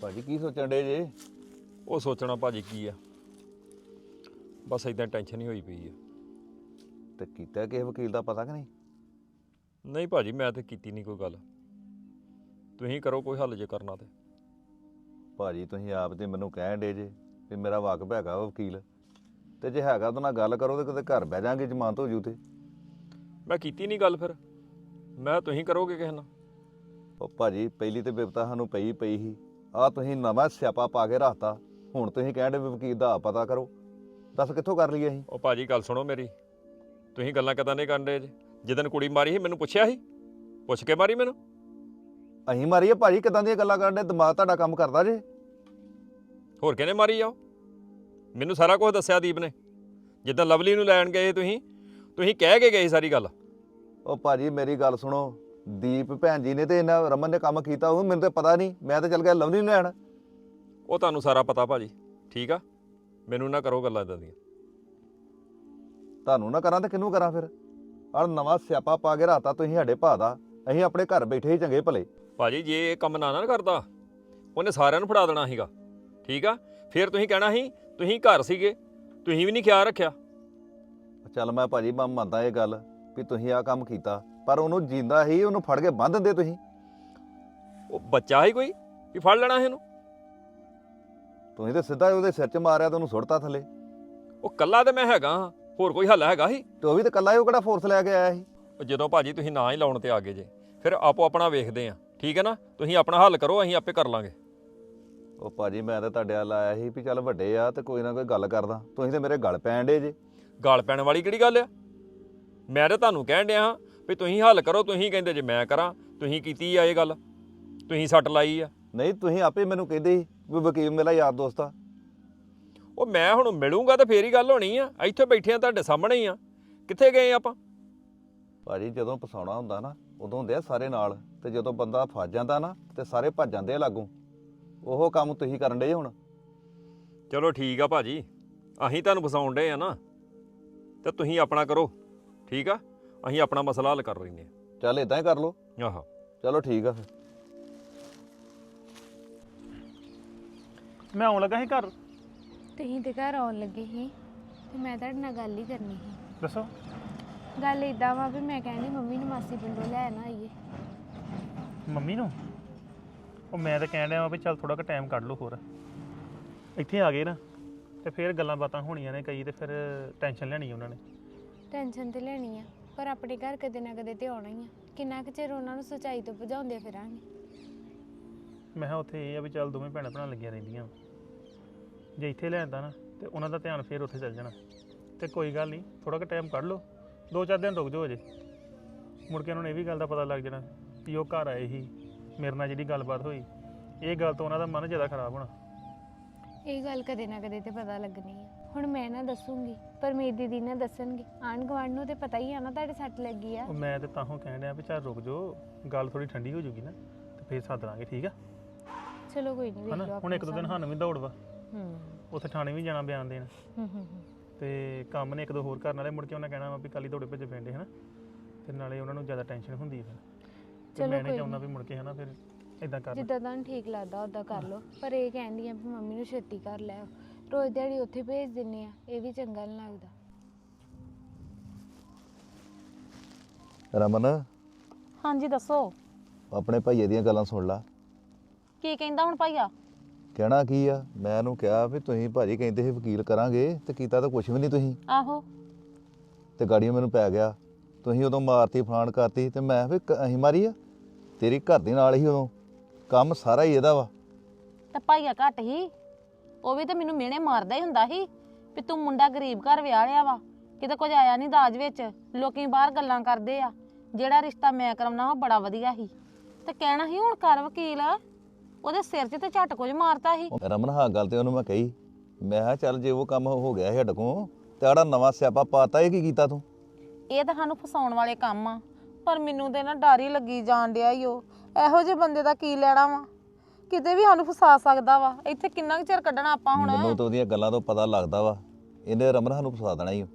ਭਾਜੀ ਕੀ ਸੋਚਣ ਡੇ ਜੇ? ਉਹ ਸੋਚਣਾ ਭਾਜੀ ਕੀ ਆ? ਬਸ ਇਦਾਂ ਟੈਨਸ਼ਨ ਹੀ ਹੋਈ ਪਈ ਆ। ਤੇ ਕੀਤਾ ਕਿਸੇ ਵਕੀਲ ਦਾ ਪਤਾ ਕਿ ਨਹੀਂ? ਨਹੀਂ ਭਾਜੀ ਮੈਂ ਤੇ ਕੀਤੀ ਨਹੀਂ ਕੋਈ ਗੱਲ। ਤੁਸੀਂ ਕਰੋ ਕੋਈ ਹੱਲ ਜੇ ਕਰਨਾ ਤੇ। ਭਾਜੀ ਤੁਸੀਂ ਆਪ ਤੇ ਮੈਨੂੰ ਕਹਿਣ ਡੇ ਜੇ ਵੀ ਮੇਰਾ ਵਾਕਫ ਹੈਗਾ ਵਾ ਵਕੀਲ। ਤੇ ਜੇ ਹੈਗਾ ਤਾਂ ਨਾਲ ਗੱਲ ਕਰੋ ਤੇ ਕਿਤੇ ਘਰ ਬਹਿ ਜਾਾਂਗੇ ਜ਼ਮਾਨਤ ਹੋ ਜੂ ਤੇ। ਮੈਂ ਕੀਤੀ ਨਹੀਂ ਗੱਲ ਫਿਰ। ਮੈਂ ਤੁਸੀਂ ਕਰੋਗੇ ਕਿਸੇ ਨਾਲ? ਉਹ ਭਾਜੀ ਪਹਿਲੀ ਤੇ ਬਿਪਤਾ ਸਾਨੂੰ ਪਈ ਪਈ ਸੀ। ਆ ਤੁਸੀਂ ਨਵਾਂ ਸਿਆਪਾ ਪਾ ਕੇ ਰੱਖਤਾ। ਹੁਣ ਤੁਸੀਂ ਕਹਿਣ ਡੇ ਵੀ ਵਕੀਲ ਦਾ ਆਪ ਪਤਾ ਕਰੋ। ਦੱਸ ਕਿੱਥੋਂ ਕਰ ਲਈਏ ਅਸੀਂ? ਉਹ ਭਾਜੀ ਗੱਲ ਸੁਣੋ ਮੇਰੀ। ਤੁਸੀਂ ਗੱਲਾਂ ਕਿਦਾਂ ਨਹੀਂ ਕਰਨ ਦੇ ਜੇ? ਜਿੱਦਨ ਕੁੜੀ ਮਾਰੀ ਸੀ ਮੈਨੂੰ ਪੁੱਛਿਆ ਸੀ? ਪੁੱਛ ਕੇ ਮਾਰੀ ਮੈਨੂੰ? ਅਸੀਂ ਮਾਰੀਏ ਭਾਜੀ ਕਿਦਾਂ ਦੀਆਂ ਗੱਲਾਂ ਕਰਨ ਡੇ ਦਿਮਾਗ ਤੁਹਾਡਾ ਕੰਮ ਕਰਦਾ ਜੇ। ਹੋਰ ਕਿਹਨੇ ਮਾਰੀ ਉਹ? ਮੈਨੂੰ ਸਾਰਾ ਕੁਝ ਦੱਸਿਆ ਦੀਪ ਨੇ। ਜਿੱਦਾਂ ਲਵਲੀ ਨੂੰ ਲੈਣ ਗਏ ਤੁਸੀਂ ਤੁਸੀਂ ਕਹਿ ਕੇ ਗਏ ਸਾਰੀ ਗੱਲ। ਉਹ ਭਾਜੀ ਮੇਰੀ ਗੱਲ ਸੁਣੋ। ਦੀਪ ਭੈਣ ਜੀ ਨੇ ਤੇ ਇਹਨਾਂ ਰਮਨ ਨੇ ਕੰਮ ਕੀਤਾ ਉਹ ਮੈਨੂੰ ਤੇ ਪਤਾ ਨਹੀਂ। ਮੈਂ ਤਾਂ ਚੱਲ ਗਿਆ ਲਵਲੀ ਨੂੰ ਲੈਣ। ਉਹ ਤੁਹਾਨੂੰ ਸਾਰਾ ਪਤਾ ਭਾਜੀ ਠੀਕ ਆ? ਮੈਨੂੰ ਨਾ ਕਰੋ ਗੱਲਾਂ ਇਦਾਂ ਦੀਆਂ। ਤੁਹਾਨੂੰ ਨਾ ਕਰਾਂ ਤੇ ਕਿਹਨੂੰ ਕਰਾਂ ਫਿਰ? ਆਹ ਨਵਾਂ ਸਿਆਪਾ ਪਾ ਕੇ ਰਾਤਾ ਤੁਸੀਂ ਸਾਡੇ ਭਾ ਦਾ ਅਸੀਂ ਆਪਣੇ ਘਰ ਬੈਠੇ ਹੀ ਚੰਗੇ ਭਲੇ। ਭਾਜੀ ਜੇ ਇਹ ਕੰਮ ਨਾ ਨਾ ਕਰਦਾ ਉਹਨੇ ਸਾਰਿਆਂ ਨੂੰ ਫੜਾ ਦੇਣਾ ਸੀਗਾ। ਠੀਕ ਆ? ਫਿਰ ਤੁਸੀਂ ਕਹਿਣਾ ਸੀ ਤੁਸੀਂ ਘਰ ਸੀਗੇ ਤੁਸੀਂ ਵੀ ਨਹੀਂ ਖਿਆਲ ਰੱਖਿਆ। ਚੱਲ ਮੈਂ ਭਾਜੀ ਮੈਂ ਮੰਨਦਾ ਇਹ ਗੱਲ ਵੀ ਤੁਸੀਂ ਆਹ ਕੰਮ ਕੀਤਾ ਪਰ ਉਹਨੂੰ ਜਿੰਦਾ ਹੀ ਉਹਨੂੰ ਫੜ ਕੇ ਬੰਨ ਦਿੰਦੇ ਤੁਸੀਂ। ਉਹ ਬੱਚਾ ਹੀ ਕੋਈ ਵੀ ਫੜ ਲੈਣਾ ਇਹਨੂੰ ਤੁਸੀਂ ਤੇ ਸਿੱਧਾ ਉਹਦੇ ਸਿਰ 'ਚ ਮਾਰਿਆ ਤੇ ਉਹਨੂੰ ਸੁੱਟਤਾ ਥੱਲੇ। ਉਹ ਕੱਲਾ ਤੇ ਮੈਂ ਹੈਗਾ ਹਾਂ ਹੋਰ ਕੋਈ ਹੱਲ ਹੈਗਾ ਸੀ? ਤੇ ਉਹ ਵੀ ਤੇ ਕੱਲਾ ਹੀ ਉਹ ਕਿਹੜਾ ਫੋਰਸ ਲੈ ਕੇ ਆਇਆ ਸੀ? ਉਹ ਜਦੋਂ ਭਾਜੀ ਤੁਸੀਂ ਨਾ ਹੀ ਲਾਉਣ ਤੇ ਆ ਗਏ ਜੇ ਫਿਰ ਆਪੋ ਆਪਣਾ ਵੇਖਦੇ ਆ ਠੀਕ ਹੈ ਨਾ? ਤੁਸੀਂ ਆਪਣਾ ਹੱਲ ਕਰੋ ਅਸੀਂ ਆਪੇ ਕਰ ਲਾਂਗੇ। ਉਹ ਭਾਜੀ ਮੈਂ ਤਾਂ ਤੁਹਾਡੇ ਵੱਲ ਆਇਆ ਸੀ ਵੀ ਚੱਲ ਵੱਡੇ ਆ ਤੇ ਕੋਈ ਨਾ ਕੋਈ ਗੱਲ ਕਰਦਾ। ਤੁਸੀਂ ਤੇ ਮੇਰੇ ਗਲ ਪੈਣ ਡੇ ਜੇ। ਗਾਲ ਪੈਣ ਵਾਲੀ ਕਿਹੜੀ ਗੱਲ ਆ? ਮੈਂ ਤਾਂ ਤੁਹਾਨੂੰ ਕਹਿਣ ਡਿਆ ਹਾਂ ਵੀ ਤੁਸੀਂ ਹੱਲ ਕਰੋ ਤੁਸੀਂ ਕਹਿੰਦੇ ਜੇ ਮੈਂ ਕਰਾਂ ਤੁਸੀਂ ਕੀਤੀ ਆ ਇਹ ਗੱਲ। ਤੁਸੀਂ ਸੱਟ ਲਾਈ ਆ। ਨਹੀਂ ਤੁਸੀਂ ਆਪੇ ਮੈਨੂੰ ਕਹਿੰਦੇ ਸੀ ਵੀ ਵਕੀਲ ਮੇਰਾ ਯਾਰ ਦੋਸਤ ਆ। ਉਹ ਮੈਂ ਹੁਣ ਮਿਲੂੰਗਾ ਤਾਂ ਫੇਰ ਹੀ ਗੱਲ ਹੋਣੀ ਆ। ਇੱਥੇ ਬੈਠੇ ਆ ਤੁਹਾਡੇ ਸਾਹਮਣੇ ਹੀ ਆ। ਕਿੱਥੇ ਗਏ ਆਪਾਂ? ਭਾਜੀ ਜਦੋਂ ਫਸਾਉਣਾ ਹੁੰਦਾ ਨਾ ਉਦੋਂ ਹੁੰਦੇ ਆ ਸਾਰੇ ਨਾਲ। ਤੇ ਜਦੋਂ ਬੰਦਾ ਫਸ ਜਾਂਦਾ ਨਾ ਤੇ ਸਾਰੇ ਭੱਜ ਜਾਂਦੇ ਆ ਲਾਗੋਂ। ਉਹ ਕੰਮ ਤੁਸੀਂ ਕਰਨ ਡੇ ਹੁਣ? ਚਲੋ ਠੀਕ ਆ ਭਾਜੀ। ਅਸੀਂ ਤੁਹਾਨੂੰ ਫਸਾਉਣ ਡਏ ਆ ਨਾ। ਤੇ ਤੁਸੀਂ ਆਪਣਾ ਕਰੋ। ਠੀਕ ਆ? ਅਸੀਂ ਆਪਣਾ ਮਸਲਾ ਹੱਲ ਕਰ ਲੈਂਦੇ ਚੱਲ ਇਦਾਂ ਹੀ ਕਰ ਲਓ। ਆ ਆਹੋ। ਚਲੋ ਠੀਕ ਆ ਫਿਰ। ਮੈਂ ਆਉਣ ਲੱਗਾ ਸੀ ਘਰ। ਤੁਸੀਂ ਤੇ ਘਰ ਆਉਣ ਲੱਗੇ ਸੀ ਤੇ ਮੈਂ ਤੁਹਾਡੇ ਨਾਲ ਗੱਲ ਹੀ ਕਰਨੀ ਸੀ। ਦੱਸੋ। ਗੱਲ ਇਦਾਂ ਵਾ ਵੀ ਮੈਂ ਕਹਿੰਦੀ ਮੰਮੀ ਨੂੰ ਮਾਸੀ ਪਿੰਡੋਂ ਲੈ ਨਾ ਆਈਏ। ਮੰਮੀ ਨੂੰ? ਉਹ ਮੈਂ ਤਾਂ ਕਹਿਣ ਡਿਆ ਵਾਂ ਵੀ ਚੱਲ ਥੋੜਾ ਕੁ ਟਾਈਮ ਕੱਢ ਲਓ ਹੋਰ। ਇੱਥੇ ਆ ਗਏ ਨਾ ਤੇ ਫਿਰ ਗੱਲਾਂ ਬਾਤਾਂ ਹੋਣੀਆਂ ਨੇ ਕਈ ਤੇ ਫਿਰ ਟੈਨਸ਼ਨ ਲੈਣੀ ਉਹਨਾਂ ਨੇ। ਟੈਨਸ਼ਨ ਤੇ ਲੈਣੀ ਆ ਪਰ ਆਪਣੇ ਘਰ ਕਦੇ ਨਾ ਕਦੇ ਤੇ ਆਉਣਾ ਹੀ ਆ। ਕਿੰਨਾ ਕੁ ਚਿਰ ਉਹਨਾਂ ਨੂੰ ਸੱਚਾਈ ਤੋਂ ਭਜਾਉਂਦੇ ਫਿਰਾਂਗੇ? ਮੈਂ ਕਿਹਾ ਉੱਥੇ ਇਹ ਆ ਵੀ ਚੱਲ ਦੋਵੇਂ ਭੈਣਾਂ ਭਰਾ ਲੱਗੀਆਂ ਰਹਿੰਦੀਆਂ। ਜੇ ਇੱਥੇ ਲੈਂਦਾ ਨਾ ਤੇ ਉਹਨਾਂ ਦਾ ਧਿਆਨ ਫਿਰ ਉੱਥੇ ਚੱਲ ਜਾਣਾ। ਤੇ ਕੋਈ ਗੱਲ ਨਹੀਂ ਥੋੜਾ ਕੁ ਟਾਈਮ ਕੱਢ ਲਓ। ਦੋ ਚਾਰ ਦਿਨ ਰੁਕ ਜਾਓ ਅਜੇ। ਮੁੜ ਕੇ ਉਹਨਾਂ ਨੂੰ ਇਹ ਵੀ ਗੱਲ ਦਾ ਪਤਾ ਲੱਗ ਜਾਣਾ ਵੀ ਉਹ ਘਰ ਆਏ ਸੀ ਮੇਰੇ ਨਾਲ ਜਿਹੜੀ ਗੱਲਬਾਤ ਹੋਈ ਇਹ ਗੱਲ ਤੋਂ ਉਹਨਾਂ ਦਾ ਮਨ ਜ਼ਿਆਦਾ ਖਰਾਬ ਹੋਣਾ। ਇਹ ਗੱਲ ਕਦੇ ਨਾ ਕਦੇ ਤੇ ਪਤਾ ਲੱਗਣੀ ਆ। ਹੁਣ ਮੈਂ ਨਾ ਦੱਸੂਗੀ ਪਰ ਮੇਰੀ ਦੀਦੀ ਨਾ ਦੱਸਣਗੇ। ਆਂਢ ਗੁਆਂਢ ਨੂੰ ਤੇ ਪਤਾ ਹੀ ਆ ਨਾ ਤੁਹਾਡੇ ਸੱਟ ਲੱਗੀ ਆ। ਉਹ ਮੈਂ ਤੇ ਤਾਂਹੋਂ ਕਹਿਣ ਡਿਆ ਵੀ ਚੱਲ ਰੁਕ ਜਾਓ ਗੱਲ ਥੋੜੀ ਠੰਡੀ ਹੋ ਜੂਗੀ ਨਾ ਤੇ ਫਿਰ ਸੱਦ ਲਾਂਗੇ ਠੀਕ ਆ? ਚਲੋ ਕੋਈ ਨਹੀਂ ਵੇਖ ਹਨਾ? ਲਓ ਹੁਣ ਇੱਕ ਦੋ ਦਿਨ ਸਾਨੂੰ ਵੀ ਦੌੜ ਵਾ। ਹੂੰ। ਉੱਥੇ ਥਾਣੇ ਵੀ ਜਾਣਾ ਬਿਆਨ ਦੇਣ। ਹੂੰ ਹੂੰ ਹੂੰ। ਤੇ ਕੰਮ ਨੇ ਇੱਕ ਦੋ ਹੋਰ ਕਰਨ ਵਾਲੇ ਮੁੜ ਕੇ ਉਹਨਾਂ ਕਹਿਣਾ ਵਾ ਵੀ ਕੱਲ ਹੀ ਦੌੜੇ ਭੱਜੇ ਪੈਂਦੇ ਹਨਾ? ਤੇ ਨਾਲੇ ਉਹਨਾਂ ਨੂੰ ਜ਼ਿਆਦਾ ਟੈਨਸ਼ਨ ਹੁੰਦੀ ਫਿਰ। ਤੇ ਚਲੋ ਮੈਂ ਨਹੀਂ ਕੋਈ ਚਾਹੁੰਦਾ ਵੀ ਮੁੜ ਕੇ ਹਨਾ ਫਿਰ ਇਦਾਂ ਕਰ ਜਿੱਦਾਂ ਤੁਹਾਨੂੰ ਠੀਕ ਲੱਗਦਾ ਉਦਾਂ ਕਰ ਲਓ। ਪਰ ਇਹ ਕਹਿੰਦੀ ਆ ਵੀ ਮੰਮੀ ਨੂੰ ਛੇਤੀ ਕਰ ਲੈ। ਰੋਜ਼ ਦਿਹਾੜੀ ਉੱਥੇ ਭੇਜ ਦਿੰਨੇ ਆ ਇਹ ਵੀ ਚੰਗਾ ਨਹੀਂ ਲੱਗਦਾ। ਰਮਨ ਹਾਂਜੀ ਦੱਸੋ। ਆਪਣੇ ਭਾਈਏ ਦੀਆਂ ਗੱਲਾਂ ਸੁਣ ਲਾ। ਕੀ ਕਹਿੰਦਾ ਹੁਣ ਭਾਈਆ? ਕਹਿਣਾ ਕੀ ਆ? ਮੈਂ ਉਹਨੂੰ ਕਿਹਾ ਵੀ ਤੁਸੀਂ ਭਾਜੀ ਕਹਿੰਦੇ ਸੀ ਵਕੀਲ ਕਰਾਂਗੇ ਤੇ ਕੀਤਾ ਤਾਂ ਕੁਝ ਵੀ ਨਹੀਂ ਤੁਸੀਂ। ਆਹੋ। ਤੇ ਗਾੜੀਆਂ ਮੈਨੂੰ ਪੈ ਗਿਆ। ਤੁਸੀਂ ਉਦੋਂ ਮਾਰਤੀ ਫਲਾਣ ਕਰਤੀ ਤੇ ਮੈਂ ਵੀ ਕ- ਅਸੀਂ ਮਾਰੀ ਆ? ਤੇਰੀ ਘਰ ਦੇ ਨਾਲ ਹੀ ਉਦੋਂ। ਕੰਮ ਸਾਰਾ ਹੀ ਇਹਦਾ ਵਾ। ਤੇ ਭਾਈਆ ਘੱਟ ਹੀ। ਉਹ ਵੀ ਤੇ ਮੈਨੂੰ ਮਿਹਣੇ ਮਾਰਦਾ ਹੀ ਹੁੰਦਾ ਸੀ ਵੀ ਤੂੰ ਮੁੰਡਾ ਗਰੀਬ ਘਰ ਵਿਆਹ ਲਿਆ ਵਾ। ਕਿਤੇ ਕੁਝ ਆਇਆ ਨਹੀਂ ਦਾਜ ਵਿੱਚ। ਲੋਕੀ ਬਾਹਰ ਗੱਲਾਂ ਕਰਦੇ ਆ। ਜਿਹੜਾ ਰਿਸ਼ਤਾ ਮੈਂ ਕਰਾਉਣਾ ਉਹ ਬੜਾ ਵਧੀਆ ਸੀ। ਤੇ ਕਹਿਣਾ ਸੀ ਹੁਣ ਕਰ ਵਕੀਲ। ਉਹਦੇ ਸਿਰ 'ਚ ਤੇ ਝਟ ਕੁਝ ਮਾਰਤਾ ਸੀ। ਉਹ ਰਮਨ ਹਾਂ ਗੱਲ ਤੇ ਉਹਨੂੰ ਮੈਂ ਕਹੀ। ਮੈਂ ਕਿਹਾ ਚੱਲ ਜੇ ਉਹ ਕੰਮ ਹੋ ਗਿਆ ਸਾਡੇ ਕੋਲ ਤੇ ਆੜਾ ਨਵਾਂ ਸਿਆਪਾ ਪਾਤਾ ਇਹ ਕੀ ਕੀਤਾ ਤੂੰ? ਇਹ ਤਾਂ ਸਾਨੂੰ ਫਸਾਉਣ ਵਾਲੇ ਕੰਮ ਆ। ਪਰ ਮੈਨੂੰ ਤੇ ਨਾ ਡਰ ਹੀ ਲੱਗੀ ਜਾਣ ਡਿਆ ਈ ਉਹ। ਇਹੋ ਜਿਹੇ ਬੰਦੇ ਦਾ ਕੀ ਲੈਣਾ ਵਾ? ਕਿਤੇ ਵੀ ਸਾਨੂੰ ਫਸਾ ਸਕਦਾ ਵਾ। ਇੱਥੇ ਕਿੰਨਾ ਕੁ ਚਿਰ ਕੱਢਣਾ ਆਪਾਂ ਹੁਣ? ਮੈਨੂੰ ਤਾਂ ਉਹਦੀਆਂ ਗੱਲਾਂ ਤੋਂ ਪਤਾ ਲੱਗਦਾ ਵਾ। ਇਹਨੇ ਰਮਨ ਸਾਨੂੰ ਫਸਾ ਦੇਣਾ ਹੀ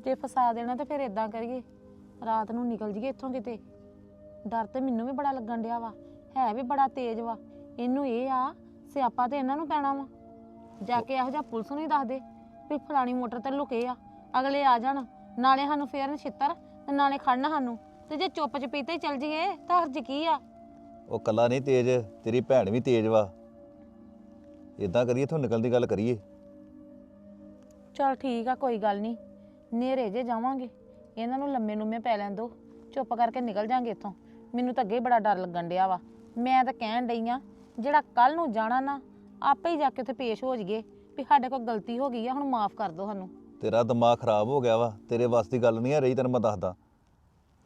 ਜੇ ਫਸਾ ਦੇਣਾ ਤੇ ਫਿਰ ਇਦਾਂ ਕਰੀਏ। ਰਾਤ ਨੂੰ ਨਿਕਲ ਜੀਏ ਇੱਥੋਂ ਕਿਤੇ। ਡਰ ਤੇ ਮੈਨੂੰ ਵੀ ਬੜਾ ਲੱਗਣ ਡਿਆ ਵਾ। ਹੈ ਵੀ ਬੜਾ ਤੇਜ਼ ਵਾ। ਇਹਨੂੰ ਇਹ ਆ ਸਿਆਪਾ ਤੇ ਇਹਨਾਂ ਨੂੰ ਪੈਣਾ ਵਾ। ਜਾ ਕੇ ਇਹੋ ਜਿਹਾ ਪੁਲਿਸ ਨੂੰ ਹੀ ਦੱਸ ਦੇ ਵੀ ਫਲਾਣੀ ਮੋਟਰ ਤੇ ਲੁਕੇ ਆ। ਅਗਲੇ ਆ ਜਾਣ। ਨਾਲੇ ਸਾਨੂੰ ਫੇਰਨ ਛਿੱਤਰ ਤੇ ਨਾਲੇ ਖੜਨ ਸਾਨੂੰ। ਤੇ ਜੇ ਚੁੱਪ ਚਪੀਤੇ ਹੀ ਚੱਲ ਜੀਏ ਤਾਂ ਹਰਜ ਕੀ ਆ? ਉਹ ਕੱਲਾ ਨਹੀਂ ਤੇਜ਼ ਤੇਰੀ ਭੈਣ ਵੀ ਤੇਜ਼ ਵਾ। ਇਦਾਂ ਕਰੀਏ ਇੱਥੋਂ ਨਿਕਲਣ ਦੀ ਗੱਲ ਕਰੀਏ। ਚਲ ਠੀਕ ਆ ਕੋਈ ਗੱਲ ਨਹੀਂ। ਨੇਰੇ ਜੇ ਜਾਵਾਂਗੇ ਇਹਨਾਂ ਨੂੰ ਲੰਮੇ ਲੁੰਮੇ ਪੈ ਲੈਣ ਦੋ ਚੁੱਪ ਕਰਕੇ ਨਿਕਲ ਜਾਾਂਗੇ ਇੱਥੋਂ। ਮੈਨੂੰ ਤਾਂ ਅੱਗੇ ਹੀ ਬੜਾ ਡਰ ਲੱਗਣ ਡਿਆ ਵਾ। ਮੈਂ ਤਾਂ ਕਹਿਣ ਡਈ ਆ ਜਿਹੜਾ ਕੱਲ ਨੂੰ ਜਾਣਾ ਨਾ ਆਪੇ ਹੀ ਜਾ ਕੇ ਉੱਥੇ ਪੇਸ਼ ਹੋ ਜਾਈਏ। ਵੀ ਸਾਡੇ ਕੋਲ ਗਲਤੀ ਹੋ ਗਈ ਆ ਹੁਣ ਮਾਫ ਕਰ ਦਿਓ ਸਾਨੂੰ। ਤੇਰਾ ਦਿਮਾਗ ਖਰਾਬ ਹੋ ਗਿਆ ਵਾ ਤੇਰੇ ਵੱਸ ਦੀ ਗੱਲ ਨਹੀਂ ਆ ਰਹੀ ਤੈਨੂੰ ਮੈਂ ਦੱਸਦਾ।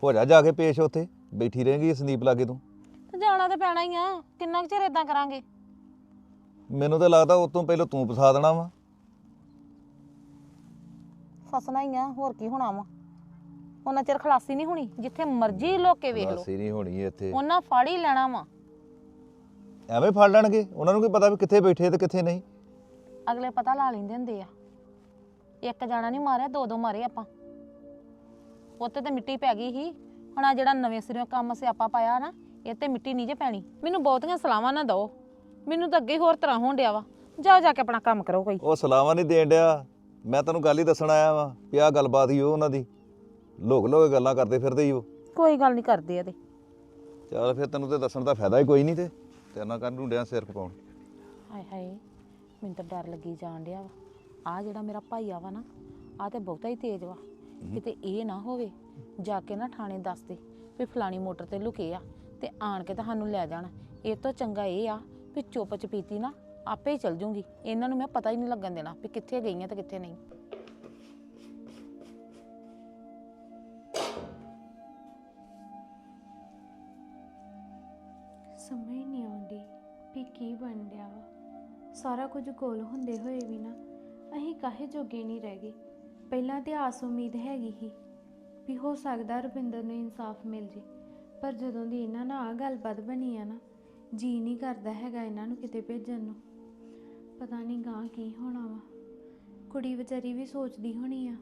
ਹੋ ਜਾ ਜਾ ਕੇ ਪੇਸ਼ ਉੱਥੇ ਬੈਠੀ ਰਹੇਂਗੀ ਸੰਦੀਪ ਲਾਗੇ ਤੂੰ। ਤੇ ਜਾਣਾ ਤੇ ਪੈਣਾ ਹੀ ਆ ਕਿੰਨਾ ਕੁ ਚਿਰ ਇਦਾਂ ਕਰਾਂਗੇ? ਮੈਨੂੰ ਤਾਂ ਲੱਗਦਾ ਉਸ ਤੋਂ ਪਹਿਲਾਂ ਤੂੰ ਫਸਾ ਦੇਣਾ ਵਾ। ਫਸਣਾ ਹੀ ਆ ਹੋਰ ਕੀ ਹੋਣਾ ਵਾ। ਉਹਨਾਂ ਚਿਰ ਖਲਾਸੀ ਨਹੀਂ ਹੋਣੀ ਜਿੱਥੇ ਮਰਜ਼ੀ ਲੋਕੇ ਵੇਖ ਲਓ। ਲਾਸੀ ਨਹੀਂ ਹੋਣੀ ਇੱਥੇ। ਉਹਨਾਂ ਫੜ ਹੀ ਲੈਣਾ ਵਾ। ਐਵੇਂ ਫੜ ਲੈਣਗੇ ਉਹਨਾਂ ਨੂੰ ਕੀ ਪਤਾ ਵੀ ਕਿੱਥੇ ਬੈਠੇ ਤੇ ਕਿੱਥੇ ਨਹੀਂ। ਅਗਲੇ ਪਤਾ ਲਾ ਲੈਂਦੇ ਹੁੰਦੇ ਆ। ਇੱਕ ਜਾਣਾ ਨਹੀਂ ਮਾਰਿਆ ਦੋ ਦੋ ਮਾਰੇ ਆਪਾਂ। ਉੱਤੇ ਤੇ ਮਿੱਟੀ ਪੈ ਗਈ ਸੀ। ਹੁਣ ਆ ਜਿਹੜਾ ਨਵੇਂ ਸਿਰੋਂ ਕੰਮ ਸਿਆਪਾ ਪਾਇਆ ਨਾ ਇਹ ਤੇ ਮਿੱਟੀ ਨਹੀਂ ਜੇ ਪੈਣੀ। ਮੈਨੂੰ ਬਹੁਤੀਆਂ ਸਲਾਹਾਂ ਨਾ ਦਿਓ। ਮੈਨੂੰ ਤਾਂ ਅੱਗੇ ਹੋਰ ਤਰ੍ਹਾਂ ਹੋਣ ਡਿਆ ਵਾ। ਜਾਓ ਜਾ ਕੇ ਆਪਣਾ ਕੰਮ ਕਰੋ ਕੋਈ। ਉਹ ਸਲਾਵਾ ਨਹੀਂ ਦੇਣ ਡਿਆ। ਮੈਂ ਤੈਨੂੰ ਗੱਲ ਹੀ ਦੱਸਣ ਆਇਆ ਵਾਂ ਵੀ ਆਹ ਗੱਲਬਾਤ ਹੀ ਉਹ ਉਹਨਾਂ ਦੀ। ਲੋਕ ਲੋਕ ਗੱਲਾਂ ਕਰਦੇ ਫਿਰਦੇ ਹੀ ਉਹ। ਕੋਈ ਗੱਲ ਨਹੀਂ ਕਰਦੇ ਇਹਦੇ। ਚੱਲ ਫਿਰ ਤੈਨੂੰ ਤੇ ਦੱਸਣ ਦਾ ਫਾਇਦਾ ਹੀ ਕੋਈ ਨਹੀਂ ਤੇ। ਤੇਰੇ ਨਾਲ ਕਰ ਢੂੰਡਿਆਂ ਸਿਰ ਖਪਾਉਣ ਹਾਏ ਹਾਏ ਮੈਨੂੰ ਤਾਂ ਡਰ ਲੱਗੀ ਜਾਣ ਡਿਆ ਵਾ। ਆ ਜਿਹੜਾ ਮੇਰਾ ਭਾਈ ਆ ਵਾ ਨਾ, ਆ ਤੇ ਬਹੁਤਾ ਹੀ ਤੇਜ਼ ਵਾ। ਕਿਤੇ ਇਹ ਨਾ ਹੋਵੇ, ਜਾ ਕੇ ਨਾ ਥਾਣੇ ਦੱਸ ਦੇ ਵੀ ਫਲਾਣੀ ਮੋਟਰ ਤੇ ਲੁਕੇ ਆ ਤੇ ਆਣ ਕੇ ਤਾਂ ਸਾਨੂੰ ਲੈ ਜਾਣ। ਇਹ ਤੋਂ ਚੰਗਾ ਇਹ ਆ ਵੀ ਚੁੱਪ ਚਪੀਤੀ ਨਾ ਆਪੇ ਹੀ ਚਲ ਜੂੰਗੀ। ਇਹਨਾਂ ਨੂੰ ਮੈਂ ਪਤਾ ਹੀ ਨਹੀਂ ਲੱਗਣ ਦੇਣਾ ਵੀ ਕਿੱਥੇ ਗਈਆਂ ਤੇ ਕਿੱਥੇ ਨਹੀਂ। ਸਮਝ ਨਹੀਂ ਆਉਂਦੀ ਵੀ ਕੀ ਬਣ ਰਿਹਾ ਵਾ। ਸਾਰਾ ਕੁਝ ਕੋਲ ਹੁੰਦੇ ਹੋਏ ਵੀ ਨਾ ਅਸੀਂ ਕਾਹੇ ਜੋਗੇ ਨਹੀਂ ਰਹਿ ਗਏ। ਪਹਿਲਾਂ ਤੇ ਆਸ ਉਮੀਦ ਹੈਗੀ ਸੀ ਵੀ ਹੋ ਸਕਦਾ ਰਵਿੰਦਰ ਨੂੰ ਇਨਸਾਫ ਮਿਲ ਜੇ, ਪਰ ਜਦੋਂ ਦੀ ਇਹਨਾਂ ਨਾਲ ਆ ਗੱਲਬਾਤ ਬਣੀ ਆ ਨਾ, ਜੀ ਨਹੀਂ ਕਰਦਾ ਹੈਗਾ ਇਹਨਾਂ ਨੂੰ ਕਿਤੇ ਭੇਜਣ ਨੂੰ। ਪਤਾ ਨਹੀਂ ਗਾਂ ਕੀ ਹੋਣਾ ਵਾ। ਕੁੜੀ ਵਿਚਾਰੀ ਵੀ ਸੋਚਦੀ ਹੋਣੀ ਆ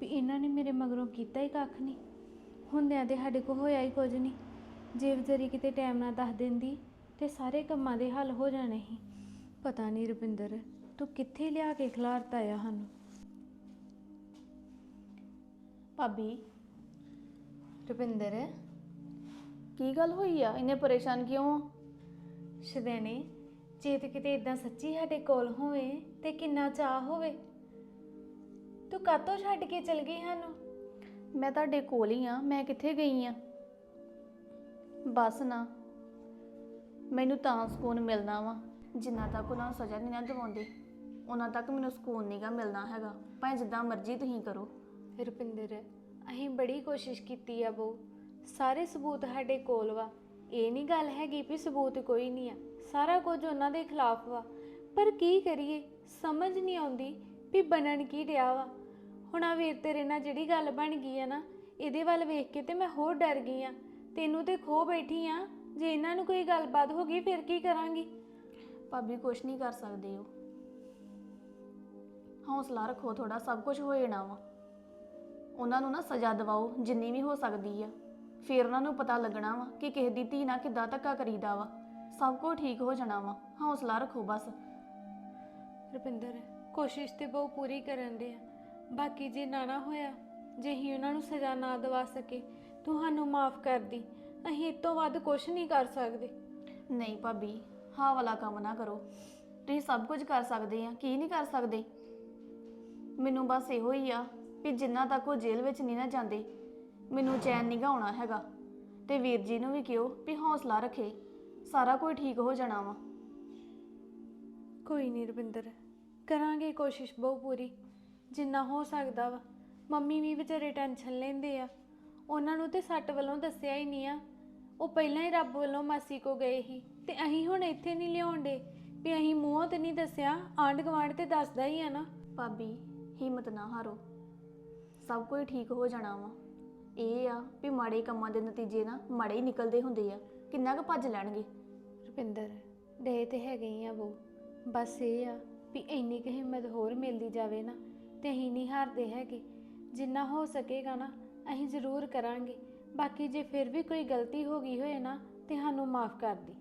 ਵੀ ਇਹਨਾਂ ਨੇ ਮੇਰੇ ਮਗਰੋਂ ਕੀਤਾ ਹੀ ਕੱਖ ਨਹੀਂ। ਹੁੰਦਿਆਂ ਤੇ ਸਾਡੇ ਕੋ ਹੋਇਆ ਹੀ ਕੁਝ ਨਹੀਂ। ਜੇ ਵਿਚਾਰੀ ਕਿਤੇ ਟਾਈਮ ਨਾਲ ਦੱਸ ਦਿੰਦੀ ਤੇ ਸਾਰੇ ਕੰਮਾਂ ਦੇ ਹੱਲ ਹੋ ਜਾਣੇ ਸੀ। ਪਤਾ ਨਹੀਂ ਰੁਪਿੰਦਰ ਤੂੰ ਕਿੱਥੇ ਲਿਆ ਕੇ ਖਿਲਾਰਤਾ ਆ ਸਾਨੂੰ? ਭਾਬੀ ਰੁਪਿੰਦਰ ਕੀ ਗੱਲ ਹੋਈ ਆ? ਇੰਨੇ ਪਰੇਸ਼ਾਨ ਕਿਉਂ ਆ? ਸ਼ਦੈਣੇ ਜੇ ਤੇ ਕਿਤੇ ਇਦਾਂ ਸੱਚੀ ਸਾਡੇ ਕੋਲ ਹੋਵੇ ਤੇ ਕਿੰਨਾ ਚਾਹ ਹੋਵੇ? ਤੂੰ ਕਾਤੋਂ ਛੱਡ ਕੇ ਚਲ ਗਈ ਸਾਨੂੰ? ਮੈਂ ਤੁਹਾਡੇ ਕੋਲ ਹੀ ਆ ਮੈਂ ਕਿੱਥੇ ਗਈ ਆ? ਬਸ ਨਾ ਮੈਨੂੰ ਤਾਂ ਸਕੂਨ ਮਿਲਣਾ ਵਾ ਜਿੰਨਾ ਤੱਕ ਉਹਨਾਂ ਨੂੰ ਸਜ਼ਾ ਨਹੀਂ ਨਾ ਦਿਵਾਉਂਦੇ। ਉਹਨਾਂ ਤੱਕ ਮੈਨੂੰ ਸਕੂਨ ਨਹੀਂਗਾ ਮਿਲਣਾ ਹੈਗਾ। ਭਾਵੇਂ ਜਿੱਦਾਂ ਮਰਜ਼ੀ ਤੁਸੀਂ ਕਰੋ। ਰੁਪਿੰਦਰ ਅਸੀਂ ਬੜੀ ਕੋਸ਼ਿਸ਼ ਕੀਤੀ ਆ ਬੋ ਸਾਰੇ ਸਬੂਤ ਸਾਡੇ ਕੋਲ ਵਾ। ਇਹ ਨਹੀਂ ਗੱਲ ਹੈਗੀ ਵੀ ਸਬੂਤ ਕੋਈ ਨਹੀਂ ਆ। ਸਾਰਾ ਕੁਝ ਉਹਨਾਂ ਦੇ ਖਿਲਾਫ ਵਾ। ਪਰ ਕੀ ਕਰੀਏ? ਸਮਝ ਨਹੀਂ ਆਉਂਦੀ ਵੀ ਬਣਨ ਕੀ ਡਿਆ ਵਾ। ਹੁਣ ਆ ਵੀਰ ਤੇਰੇ ਨਾਲ ਜਿਹੜੀ ਗੱਲ ਬਣ ਗਈ ਆ ਨਾ ਇਹਦੇ ਵੱਲ ਵੇਖ ਕੇ ਤੇ ਮੈਂ ਹੋਰ ਡਰ ਗਈ ਆ। ਤੈਨੂੰ ਤੇ ਖੋ ਬੈਠੀ ਆ। ਜੇ ਇਹਨਾਂ ਨੂੰ ਕੋਈ ਗੱਲਬਾਤ ਹੋ ਗਈ ਫਿਰ ਕੀ ਕਰਾਂਗੀ? ਭਾਬੀ ਕੁਛ ਨਹੀਂ ਕਰ ਸਕਦੇ ਹੋ ਹੌਸਲਾ ਰੱਖੋ ਥੋੜਾ ਸਭ ਕੁਝ ਹੋ ਜਾਣਾ ਵਾ। ਉਹਨਾਂ ਨੂੰ ਨਾ ਸਜ਼ਾ ਦਿਵਾਓ ਜਿੰਨੀ ਵੀ ਹੋ ਸਕਦੀ ਆ। ਫਿਰ ਉਹਨਾਂ ਨੂੰ ਪਤਾ ਲੱਗਣਾ ਵਾ ਕਿ ਕਿਸੇ ਦੀ ਧੀ ਨਾਲ ਕਿੱਦਾਂ ਧੱਕਾ ਕਰੀਦਾ ਵਾ। ਸਭ ਕੁਝ ਠੀਕ ਹੋ ਜਾਣਾ ਵਾ ਹੌਸਲਾ ਰੱਖੋ ਬਸ। ਰੁਪਿੰਦਰ ਕੋਸ਼ਿਸ਼ ਤੇ ਬਹੁ ਪੂਰੀ ਕਰਨ ਦੇ ਆ। ਬਾਕੀ ਜੇ ਨਾ ਨਾ ਹੋਇਆ ਜੇ ਹੀ ਉਹਨਾਂ ਨੂੰ ਸਜ਼ਾ ਨਾ ਦਵਾ ਸਕੇ ਤੁਹਾਨੂੰ ਮਾਫ ਕਰ ਦੀ। ਅਸੀਂ ਇਸ ਤੋਂ ਵੱਧ ਕੁਝ ਨਹੀਂ ਕਰ ਸਕਦੇ। ਨਹੀਂ ਭਾਬੀ ਹਾਂ ਵਾਲਾ ਕੰਮ ਨਾ ਕਰੋ। ਤੁਸੀਂ ਸਭ ਕੁਝ ਕਰ ਸਕਦੇ ਆ ਕੀ ਨਹੀਂ ਕਰ ਸਕਦੇ? ਮੈਨੂੰ ਬਸ ਇਹੋ ਹੀ ਆ ਵੀ ਜਿੰਨਾ ਤੱਕ ਉਹ ਜੇਲ੍ਹ ਵਿੱਚ ਨਹੀਂ ਨਾ ਜਾਂਦੇ ਮੈਨੂੰ ਚੈਨ ਨਹੀਂ ਆਉਣਾ ਹੈਗਾ। ਤੇ ਵੀਰ ਜੀ ਨੂੰ ਵੀ ਕਿਹਾ ਵੀ ਹੌਸਲਾ ਰੱਖੇ ਸਾਰਾ ਕੁਝ ਠੀਕ ਹੋ ਜਾਣਾ ਵਾ। ਕੋਈ ਨਹੀਂ ਰਵਿੰਦਰ ਕਰਾਂਗੇ ਕੋਸ਼ਿਸ਼ ਬਹੁ ਪੂਰੀ ਜਿੰਨਾ ਹੋ ਸਕਦਾ ਵਾ। ਮੰਮੀ ਵੀ ਵਿਚਾਰੇ ਟੈਨਸ਼ਨ ਲੈਂਦੇ ਆ। ਉਹਨਾਂ ਨੂੰ ਤੇ ਸੱਟ ਵੱਲੋਂ ਦੱਸਿਆ ਹੀ ਨਹੀਂ ਆ। ਉਹ ਪਹਿਲਾਂ ਹੀ ਰੱਬ ਵੱਲੋਂ ਮਾਸੀ ਕੋ ਗਏ ਸੀ ਤੇ ਅਸੀਂ ਹੁਣ ਇੱਥੇ ਨਹੀਂ ਲਿਆਉਂਦੇ। ਵੀ ਅਸੀਂ ਮੂੰਹੋਂ ਤੇ ਨਹੀਂ ਦੱਸਿਆ ਆਂਢ ਗੁਆਂਢ ਤੇ ਦੱਸਦਾ ਹੀ ਆ ਨਾ। ਭਾਬੀ ਹਿੰਮਤ ਨਾ ਹਾਰੋ। ਸਭ ਕੁਝ ਠੀਕ ਹੋ ਜਾਣਾ ਵਾ। ਇਹ ਆ ਵੀ ਮਾੜੇ ਕੰਮਾਂ ਦੇ ਨਤੀਜੇ ਨਾ ਮਾੜੇ ਹੀ ਨਿਕਲਦੇ ਹੁੰਦੇ ਆ। ਕਿੰਨਾ ਕੁ ਭੱਜ ਲੈਣਗੇ? ਰੁਪਿੰਦਰ, ਦੇ ਤੇ ਹੈਗੇ ਹੀ ਆ ਬੋ ਬਸ ਇਹ ਆ ਵੀ ਇੰਨੀ ਕੁ ਹਿੰਮਤ ਹੋਰ ਮਿਲਦੀ ਜਾਵੇ ਨਾ ਤੇ ਅਸੀਂ ਨਹੀਂ ਹਾਰਦੇ ਹੈਗੇ। ਜਿੰਨਾ ਹੋ ਸਕੇਗਾ ਨਾ ਅਸੀਂ ਜ਼ਰੂਰ ਕਰਾਂਗੇ। ਬਾਕੀ ਜੇ ਫਿਰ ਵੀ ਕੋਈ ਗਲਤੀ ਹੋ ਗਈ ਹੋਏ ਨਾ ਤੇ ਸਾਨੂੰ ਮਾਫ ਕਰ ਦੀ।